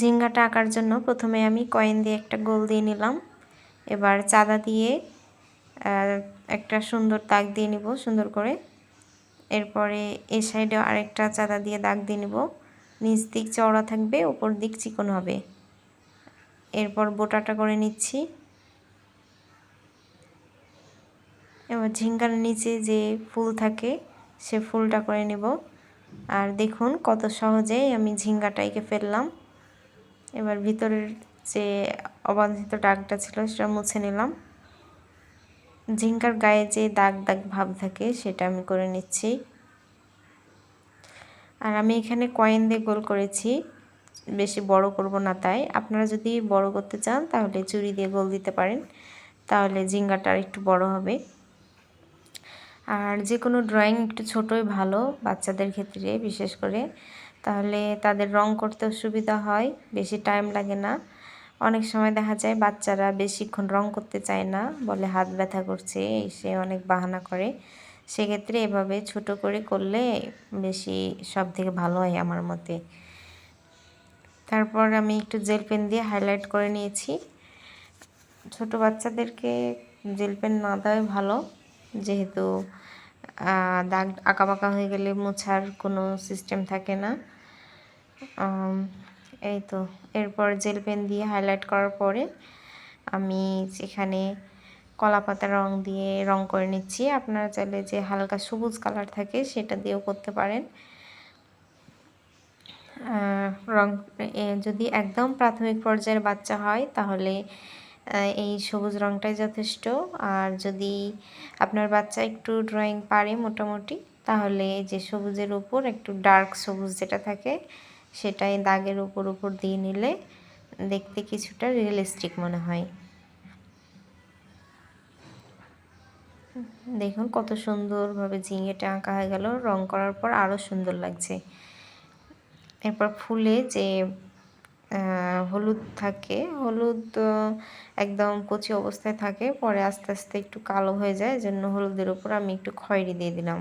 ঝিঙ্গাটা আঁকার জন্য প্রথমে আমি কয়েন দিয়ে একটা গোল দিয়ে নিলাম। এবার চাঁদা দিয়ে একটা সুন্দর দাগ দিয়ে নিব সুন্দর করে। এরপরে এ সাইডে আরেকটা চাঁদা দিয়ে দাগ দিয়ে নিব। নিচ দিক চওড়া থাকবে, ওপর দিক চিকন হবে। এরপর বোটাটা করে নিচ্ছি। এবার ঝিঙ্গার নিচে যে ফুল থাকে, সে ফুলটা করে নেব। আর দেখুন কত সহজেই আমি ঝিঙ্গাটা এঁকে ফেললাম। এবার ভিতরের যে অবাঞ্ছিত দাগটা ছিল সেটা মুছে নিলাম। ঝিঙ্কার গায়ে যে দাগ দাগ ভাব থাকে সেটা আমি করে নিচ্ছি। আর আমি এখানে কয়েন দিয়ে গোল করেছি। বেশি বড় করব না তাই। আপনারা যদি বড় করতে চান তাহলে চুরি দিয়ে গোল দিতে পারেন। তাহলে জিঙ্গাটা একটু বড় হবে। আর যে কোনো ড্রয়িং একটু ছোটোই ভালো বাচ্চাদের ক্ষেত্রে, বিশেষ করে তাহলে তাদের রং করতেও সুবিধা হয়, বেশি টাইম লাগে না। অনেক সময় দেখা যায় বাচ্চারা বেশিক্ষণ রং করতে চায় না, বলে হাত ব্যথা করছে সে অনেক বাহানা করে। সেক্ষেত্রে এভাবে ছোট করে করলে বেশি সব থেকে ভালো হয় আমার মতে। তারপর আমি একটু জেল পেন দিয়ে হাইলাইট করে নিয়েছি। ছোট বাচ্চাদেরকে জেল পেন না দেওয়াই ভালো, যেহেতু দাগ আঁকাবাঁকা হয়ে গেলে মোছার কোনো সিস্টেম থাকে না। এই তো, এরপর জেল পেন দিয়ে হাইলাইট করার পরে আমি যেখানে কলা পাতা রং দিয়ে রং করে নিচ্ছি। আপনারা চাইলে যে হালকা সবুজ কালার থাকে সেটা দিয়েও করতে পারেন। রং যদি একদম প্রাথমিক পর্যায়ের বাচ্চা হয় তাহলে এই সবুজ রংটাই যথেষ্ট। আর যদি আপনার বাচ্চা একটু ড্রয়িং পারে মোটামুটি, তাহলে যে সবুজের উপর একটু ডার্ক সবুজ যেটা থাকে সেটাই দাগের উপর উপর দিয়ে নিলে দেখতে কিছুটা রিয়েলিস্টিক মনে হয়। দেখুন কত সুন্দরভাবে ঝিঙেটা আঁকা হয়ে গেল, রং করার পর আরও সুন্দর লাগছে। এরপর ফুলে যে হলুদ থাকে, হলুদ একদম কচি অবস্থায় থাকে, পরে আস্তে আস্তে একটু কালো হয়ে যায় জন্য হলুদের উপর আমি একটু খয়েরি দিয়ে দিলাম।